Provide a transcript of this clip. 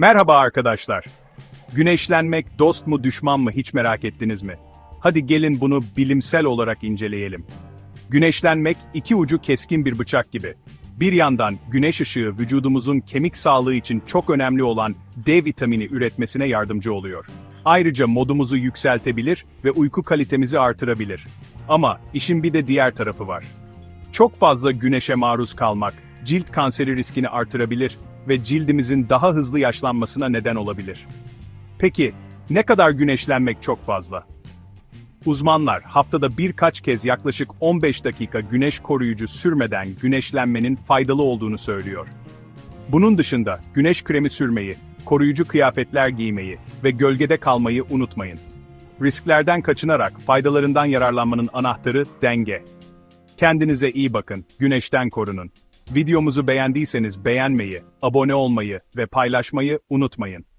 Merhaba arkadaşlar. Güneşlenmek dost mu düşman mı hiç merak ettiniz mi? Hadi gelin bunu bilimsel olarak inceleyelim. Güneşlenmek iki ucu keskin bir bıçak gibi. Bir yandan güneş ışığı vücudumuzun kemik sağlığı için çok önemli olan D vitamini üretmesine yardımcı oluyor. Ayrıca modumuzu yükseltebilir ve uyku kalitemizi artırabilir. Ama işin bir de diğer tarafı var. Çok fazla güneşe maruz kalmak, cilt kanseri riskini artırabilir ve cildimizin daha hızlı yaşlanmasına neden olabilir. Peki, ne kadar güneşlenmek çok fazla? Uzmanlar haftada birkaç kez yaklaşık 15 dakika güneş koruyucu sürmeden güneşlenmenin faydalı olduğunu söylüyor. Bunun dışında güneş kremi sürmeyi, koruyucu kıyafetler giymeyi ve gölgede kalmayı unutmayın. Risklerden kaçınarak faydalarından yararlanmanın anahtarı denge. Kendinize iyi bakın, güneşten korunun. Videomuzu beğendiyseniz beğenmeyi, abone olmayı ve paylaşmayı unutmayın.